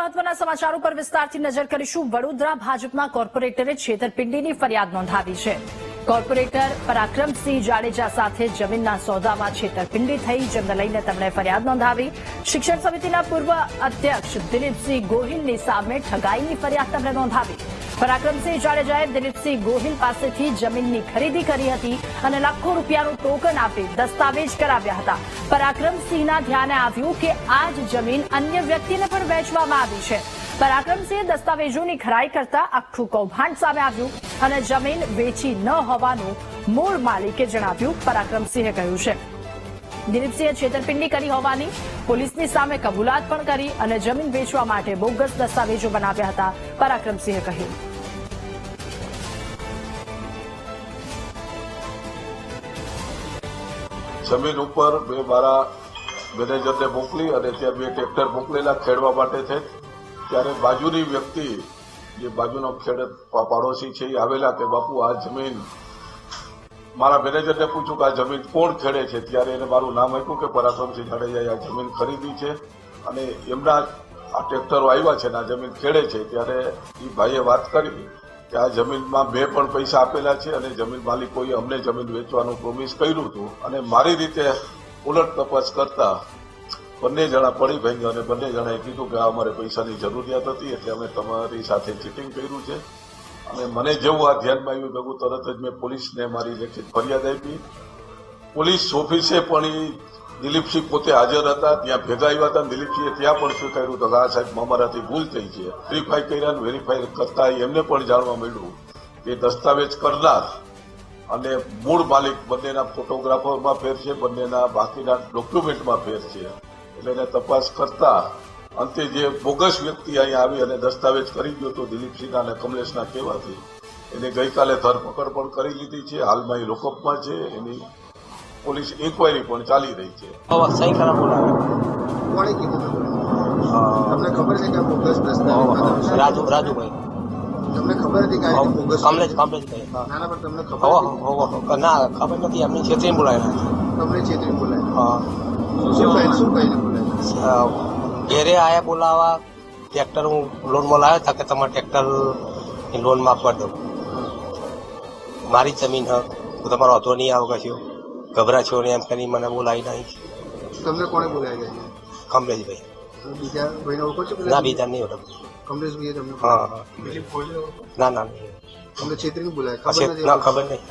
મહત્વના સમાચારો પર વિસ્તારથી નજર કરીશું. વડોદરા ભાજપના કોર્પોરેટરે છેતરપિંડીની ફરિયાદ નોંધાવી છે. કોર્પોરેટર પરાક્રમસિંહ જાડેજા સાથે જમીનના સોદામાં છેતરપિંડી થઈ. જેમને લઈને તેમણે ફરિયાદ નોંધાવી. શિક્ષણ સમિતિના પૂર્વ અધ્યક્ષ દિલીપસિંહ ગોહિલની સામે ઠગાઈની ફરિયાદ તેમણે નોંધાવી. પરાક્રમસિંહ જાડેજાએ દિલીપસિંહ ગોહિલ પાસેથી જમીનની ખરીદી કરી હતી અને લાખો રૂપિયાનું ટોકન આપી દસ્તાવેજ કરાવ્યા હતા. પરાક્રમસિંહના ધ્યાને આવ્યું કે આ જ જમીન અન્ય વ્યક્તિને પણ વેચવામાં આવી છે. પરાક્રમસિંહે દસ્તાવેજોની ખરાઈ કરતા આખું કૌભાંડ સામે આવ્યું અને જમીન વેચી ન હોવાનું મૂળ માલિકે જણાવ્યું પરાક્રમસિંહે કહ્યું છે. દિલીપસિંહે છેતરપિંડી કરી હોવાની, પોલીસની સામે કબૂલાત પણ કરી અને જમીન વેચવા માટે બોગસ દસ્તાવેજો બનાવ્યા હતા પરાક્રમસિંહે કહ્યું. જમીન ઉપર મેં મારા મેનેજરને મોકલી અને ત્યાં બે ટ્રેક્ટર મોકલેલા ખેડવા માટે છે. ત્યારે બાજુની વ્યક્તિ, જે બાજુનો ખેડ પાડોશી છે, એ આવેલા કે, બાપુ, આ જમીન મારા મેનેજરને પૂછ્યું કે આ જમીન કોણ ખેડે છે? ત્યારે એને મારું નામ આપ્યું કે, પરાક્રમસિંહ જાડેજાએ આ જમીન ખરીદી છે અને એમના આ ટ્રેક્ટરો આવ્યા છે ને આ જમીન ખેડે છે. ત્યારે એ ભાઈએ વાત કરી કે આ જમીનમાં મેં પણ પૈસા આપેલા છે અને જમીન માલિકોએ અમને જમીન વેચવાનું પ્રોમિસ કર્યું હતું. અને મારી રીતે ઉલટ તપાસ કરતા બંને જણા પડી ભાંગ્યા અને બંને જણાએ કીધું કે અમારે પૈસાની જરૂરિયાત હતી એટલે અમે તમારી સાથે ચીટિંગ કર્યું છે. અને મને જેવું આ ધ્યાનમાં આવ્યું, ભેગું તરત જ મેં પોલીસને મારી લેખિત ફરિયાદ આપી. પોલીસ ઓફિસે પણ ઈ દિલીપસિંહ પોતે હાજર હતા, ત્યાં ભેગા આવ્યા હતા, દિલીપસિંહે ત્યાં પણ સ્વીકાર્યું હતું આ સાહેબ અમારાથી ભૂલ થઈ છે. વેરીફાઈ કર્યા અને વેરીફાઈ કરતા એમને પણ જાણવા મળ્યું કે દસ્તાવેજ કરનાર અને મૂળ માલિક બંનેના ફોટોગ્રાફરમાં ફેર છે, બંનેના બાકીના ડોક્યુમેન્ટમાં ફેર છે. એટલે એને તપાસ કરતા અંતે જે બોગસ વ્યક્તિ અહીંયા આવી અને દસ્તાવેજ કરી ગયો હતો દિલીપસિંહના અને કમલેશના કહેવાથી, એને ગઈકાલે ધરપકડ પણ કરી લીધી છે. હાલમાં એ લોકઅપમાં છે. એની પોલીસ ઇન્કવાયરી પણ ચાલી રહી છે. સહી કરા કોણે કીધું તમને તમને ખબર છે કે બોગસ દસ્તાવેજ રાજુ રાજુભાઈ. તમને ખબર હતી કે બોગસ કમલેશ કમલેશ ના ના પણ તમને ખબર હવા હતી? ના ખબર નથી એમની છેતરી બોલાયેલા તમને છેતરી બોલાય હા. શું કહી શું કહીને બોલાય અ, ઘેરે આયા બોલાવા ટ્રેક્ટર હું લોનમાં લાવ્યો હતા કે તમારે ટ્રેક્ટર લોન માફ કરી દઉં. મારી જમીન હ. તો તમારો વાંધો નહીં આવે કશું. ગભરા છો ને એમ કરી મને બોલાવી નાખી. તમને કોણે બોલાવી નાખી કમલેશભાઈ. બીજા ભાઈને ઓળખો છો ના બીજા નહીં ઓળખ કમલેશભાઈએ તમને હા હા. ના ના અમને તમને છેતરીને બોલાય ખબર નહીં નથી ખબર નહીં.